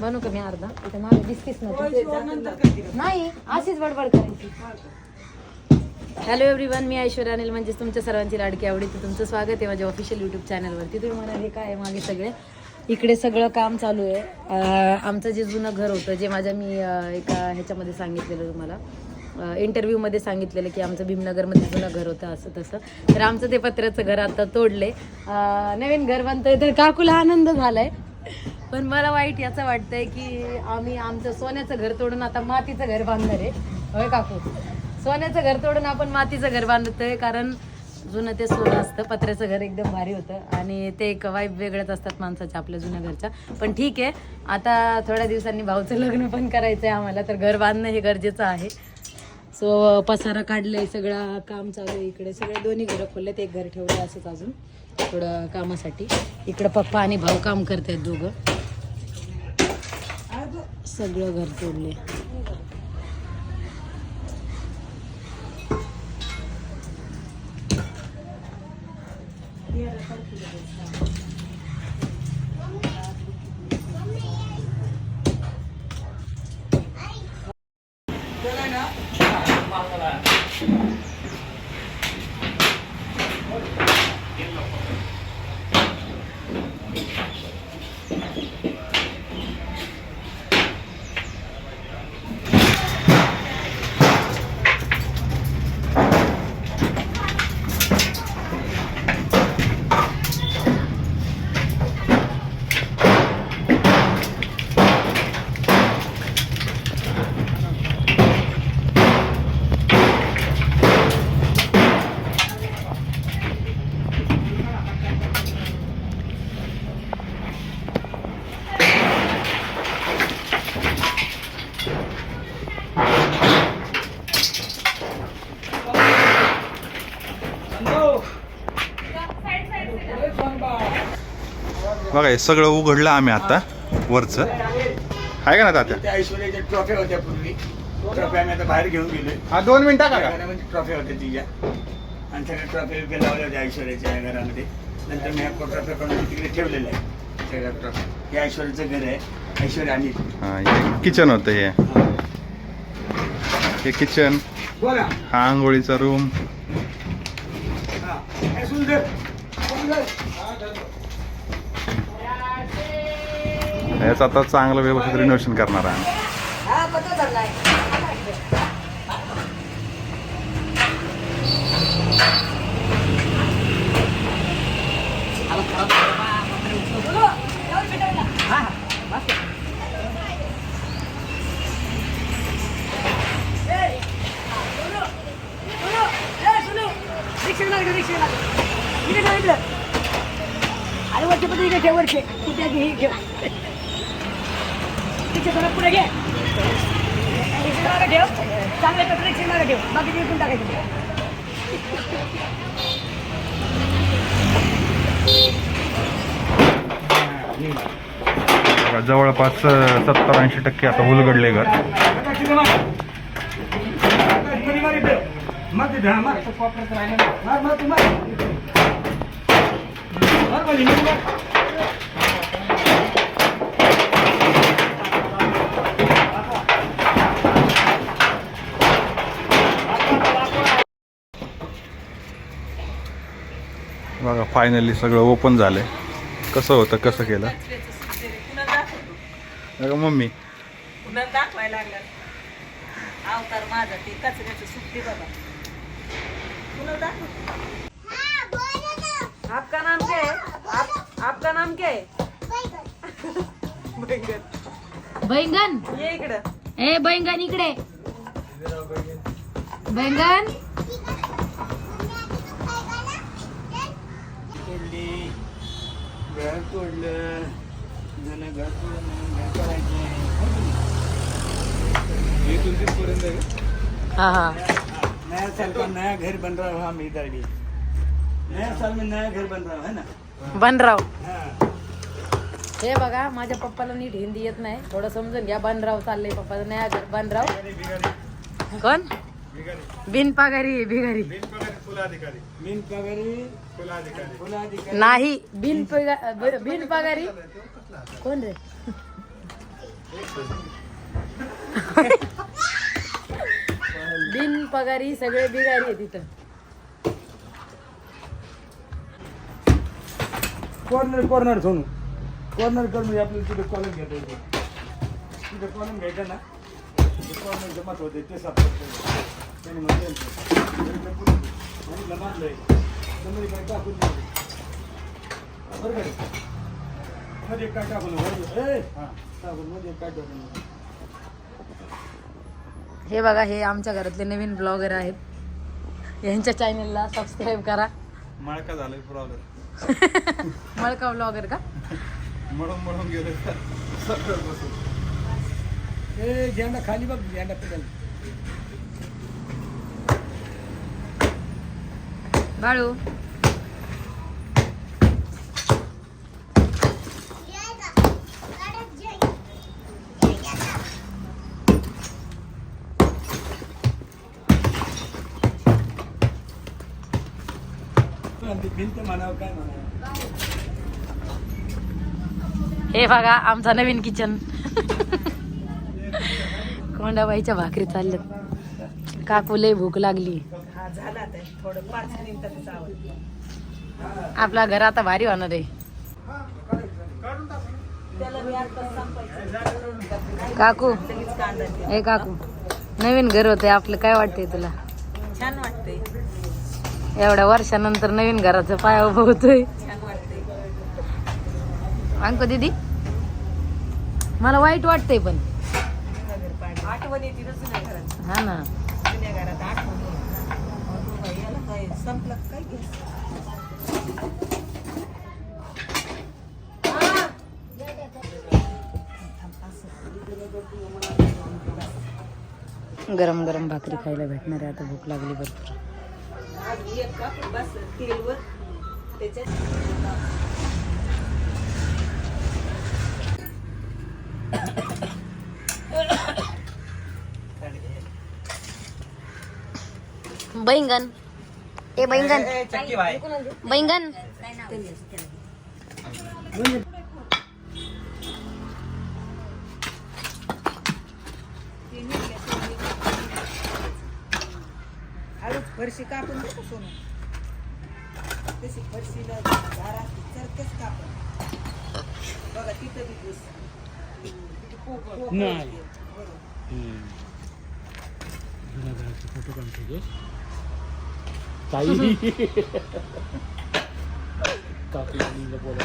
बनू का मी अर्धा? इथे मागे दिसतीस ना तू. नाही अशीच बडबड करायची. हॅलो एव्हरीवन मी ऐश्वर्या अनिल. म्हणजेच तुमच्या सर्वांची लाडकी आवडीची तुमचं स्वागत आहे माझ्या ऑफिशियल युट्यूब चॅनलवरती तुम्ही म्हणाल हे काय मागे सगळे? इकडे सगळं काम चालू आहे. आमचं जे जुनं घर होतं जे माझ्या मी एका ह्याच्यामध्ये सांगितलेलं तुम्हाला इंटरव्ह्यूमध्ये सांगितलेलं की आमचं भीमनगरमध्ये जुनं घर होतं असं तसं. तर आमचं ते पत्र्याचं घर आता तोडले नवीन घर बांधतोय तर काकूला आनंद झालाय. पण मला वाईट याचं वाटतंय की आम्ही आमचं सोन्याचं घर तोडून आता मातीचं घर बांधणार आहे. होय काकू? सोन्याचं घर तोडून आपण मातीचं घर बांधतोय कारण जुनं ते सोनं असतं पत्र्याचं घर एकदम भारी होतं आणि ते एक वाईब वेगळ्याच असतात माणसाच्या आपल्या जुन्या घरच्या. पण ठीक आहे आता थोड्या दिवसांनी भाऊचं लग्न पण करायचं आहे आम्हाला तर घर बांधणं हे गरजेचं आहे. सो पसारा काढलंय सगळं काम चालू आहे इकडे. सगळे दोन्ही घरं खोललेत एक घर ठेवलं असंच अजून थोडं कामासाठी. इकडं पप्पा आणि भाऊ काम करतायत दोघं. सगळं घर तोडले बघा हे सगळं उघडलं आम्ही आता वरचं. आहे का ना तात्या? त्या ऐश्वर्याच्या ट्रॉफी होत्या पूर्वी. ट्रॉफी आम्ही आता बाहेर घेऊन गेलोय. हा दोन मिनिटं का? घरामध्ये ट्रॉफी होत्या तिच्या. आणि सगळ्या ट्रॉफी वगैरे लावल्या होत्या ऐश्वर्याच्या या घरामध्ये. नंतर मी ह्या ट्रॉफी काढून तिकडे ठेवलेल्या आहे. सगळ्या ट्रॉफी हे ऐश्वर्याचं घर आहे. ऐश्वर्या आणि हा हे किचन होतं हे. हे किचन बोला. हा आंघोळीचा रूम हा. सुंदर. सुंदर. याचं आता चांगलं व्यवस्थित रिनोव्हेशन करणार आहे. अरे वरचे पण इकडे ठेव वरचे कुठे घे ठेव तिथे जरा पुढे घे. मागे ठेव. चांगले कपडे रिक्षा मागे ठेव. बाकी विकून टाकायचे जवळपास सत्तर ऐंशी टक्के आता उलगडले घर. आता तिथं मार. आता मध्ये मार इथं. मार तिथं, हा, मार. मार, मार, तू मार. मार खाली, नको मार. बघा फायनली सगळं ओपन झालंय. कसं होतं कसं केलं? मम्मी. पुन्हा दाखवायला लागला अवतार माझा ते कचऱ्याचं सुट्टी बाबा पुन्हा दाखव आपका नाम क्या है आप, आपका नाम क्या है बैंगन. ये इकडं. ए बैंगन इकडे. बैंगन. घर तोडलं घर तोडलं घर करायचं. हा हा नया साल का नया घर बन रहा है हम इधर भी. नया साल में नया घर बन रहा है ना? बनराव हाँ. हे. बघा माझ्या पप्पाला नीट हिंदी येत नाही. थोडं समजून घ्या बनराव चाललंय पप्पाचं नया घर बनराव कोण? बिन पगारी भिगारी बिन पगारी नाही. बिन पगा- ब- बिन पगारी? कोण रे? बिन पगारी सगळे बिगारी आहे तिथं कॉर्नर कॉर्नर सोनू. कॉर्नर करून आपल्याला तिथे कॉलम घेता येते तिथे कॉलम घ्यायचा ना कॉर्नर जमात होते ते सापडतं त्याने म्हणलं आणि बांधलंय मध्ये काय हां. टाकून मध्ये काय टाकून हे बघा हे आमच्या घरातले नवीन ब्लॉगर आहेत. यांच्या चॅनलला सबस्क्राईब करा. मळका झालंय प्रॉब्लेम मळका ब्लॉगर का? म्हणून म्हणून गेले बसून. ए झेंडा खाली बघ झेंडा पेटायला बाळू. हे बघा आमचा नवीन किचन कोंडाबाईच्या भाकरी चालल्यात. काकू लय भूक लागली. झाला थोडं पाच आपला घर आता भारी होणार आहे. काकू. हे काकू नवीन घर होते आपलं काय वाटतंय तुला? छान वाटतंय. एवढ्या वर्षानंतर नवीन घराचं पाय उभं होतोय अंको दीदी मला वाईट वाटतंय पण. आठवण येते हा ना. जुन्या घरात आठवण येते. अगं बाई, याला काय संपलं काय गरम गरम भाकरी खायला भेटणार आहे आता भूक लागली भरपूर. बैंगन. ए बैंगन. बैंगन. फरशी कापून सोनं. तशी फरशीला दार असते तर तेच कापून. बघा तिथं बी बरोबर.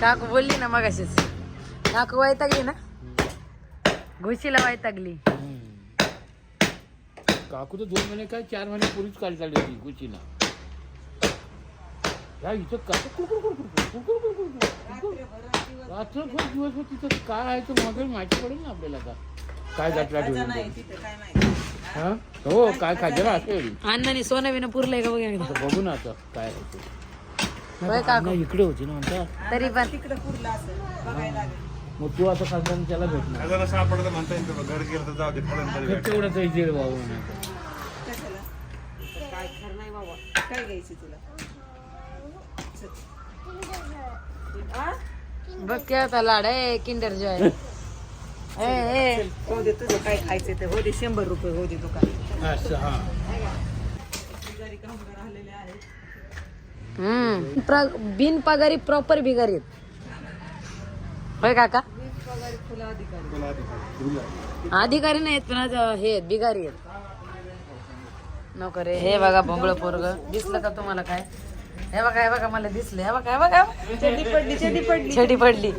काकू बोलली ना मग काकू वैतागली ना? घुशीला वैतागली. काकू तर दोन महिने काय चार महिने पूर्वीच काढ चालली होती गुचीला या इथं कसं कुरकुर कुरकुर कुरकुर कुरकुर कुरकुर रात्रभर दिवसभर तिथं काय आहे तर मग माहिती पडेल ना आपल्याला का काय गाठला खजाना हा? हो काय खाजरा असेल. अण्णाने सोनं बिनं पुरलंय का बघा. आता बघू ना आता काय आहे ते. होय काकू. नाही, इकडे होती ना तरी पण. तिकडं पुरलं असं बघायला लागेल. मग तू आता खासदार त्याला भेटणार जरा म्हणता येईल तुला. घर गेलं तर जाऊ दे खालून तरी भेट. तेवढंच इथे भाऊ नाही. कशाला? काय खरं नाही बाबा. काय घ्यायची तुला? चल. आ? बघ की आता लाड आहे किंडर जॉय. हो दे तुझं काय खायचं ते. हो दे शंभर रुपये हो दे दुकान. हा. हम्म प्र- बिन पगारी प्रॉपर बिगारी आहेत. होय काका? अधिकारी नाहीत पण आता हे आहेत, बिगारी आहेत. नको रे हे बघा भोंगळ पोरग. दिसलं का तुम्हाला काय? हे बघा हे बघा मला दिसलं हे बघा हे बघा चड्डी पडली चड्डी पडली. छडी पडली.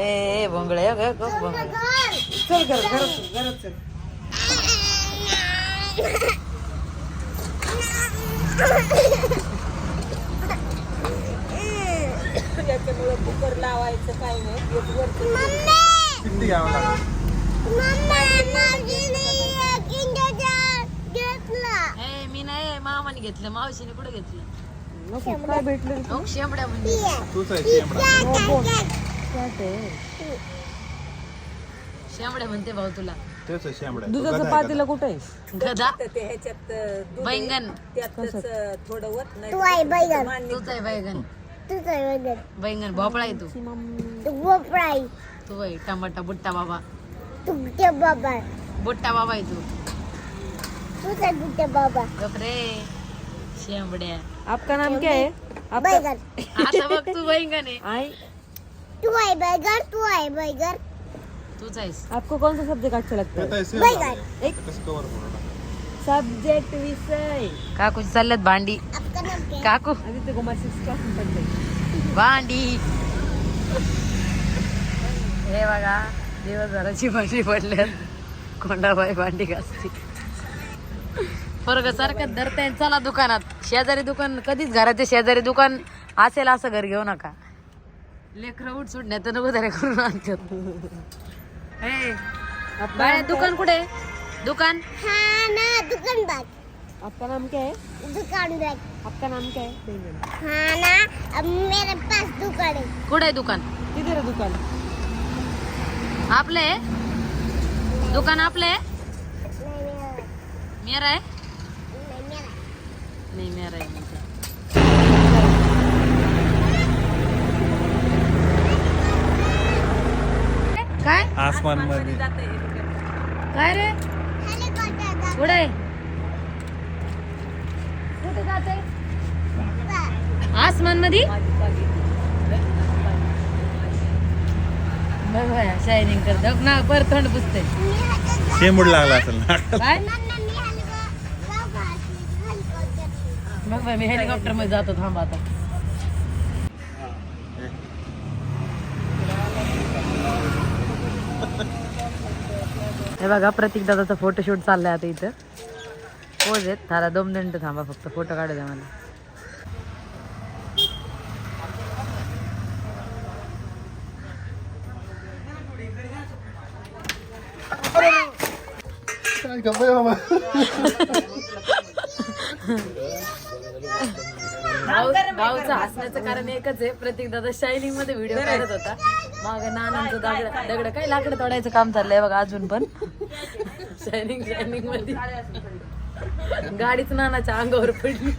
ए भोंगळ हे चल घर. घरात चल, घरात चल. त्याच्यामुळं कुकर लावायचं काय नाही. एक वरती किती घ्यावं लागेल? ए मी नाही मामाने घेतलं. मावशीने कुठे घेतलं? शेंबड्या म्हणजे. शेंबड्या म्हणते भाऊ तुला. तेच आहे शेंबडा दुधाचं पातेलं कुठं आहे? गदा? ते ह्याच्यात अं, दूध आहे. बैंगन. त्यातच अं, थोडं वत नाही. तूच आहे बैगन. बैगन. भोपळा आहे तू. तू आहे. टमाटा बुट्टा बाबा. तुमचे बाबा बुट्टा बाबा आहे तू. तुझा तुझे बाबा. गपरे शेंबड्या आपका नाम क्या है? बैगन. आता बघ तू बैंगन आहे. आई तू आहे बैगन तू आहे बैगन तूच आहेस आपको कौन सा सब्जेक्ट अच्छा लगता है? बैगन एक सब्जेक्ट विषय. काकू चालल्यात भांडी. आपका नाम क्या? काकू. आदित्य कुमार सिक्स क्लास में पढ़ते हैं। भांडी. हे बघा दिवसभराची भांडी पडल्यात कोंडाबाई भांडी घासती. पोरग सारखं धरताय चला दुकानात. शेजारी दुकान कधीच घराचे शेजारी दुकान असेल असं घर घेऊ नका. लेकरं उठ सुटण्यात नको तरी करून आणतात. हे बाळा, दुकान कुठे? आहे? दुकान? हाँ ना दुकान बैग आपका नाम क्या है? दुकान बैग आपका नाम क्या है? नहीं। हाँ ना अब मेरे पास दुकान है. कुठे आहे दुकान? किधर है दुकान? आपले आहे? दुकान आपले आहे? नहीं मेरा मेरा आहे? नहीं मेरा नाही मेरा आहे म्हणते. काय? आसमानमध्ये काय रे? हेलीकॉप्टर कुठे जाते? आसमानमध्ये बघ बाया शायनिंग करत ना पर थंड पुसते शेंबूड लागला असेल काय? हेलीकॉप्टर बघ बाय मी हेलिकॉप्टरमध्ये जातो थांब आता. हे बघा प्रतीक दादाचा फोटोशूट चाललाय आता इथं. पोज आहेत. थारा दोन मिनिटं थांबा फक्त. फोटो काढू द्या मला. भाऊ भाऊचं हसण्याचं कारण एकच आहे. प्रतीक दादा शायनिंगमध्ये व्हिडिओ काढत होता. माग नानांचं दगड दगड काय लाकडं तोडायचं काम चाललंय बघा अजून पण. शायनिंग शायनिंगमध्ये गाडीच नानाच्या अंगावर पडली.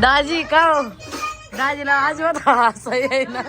दाजी का हो? दाजीला आज होता असं येईना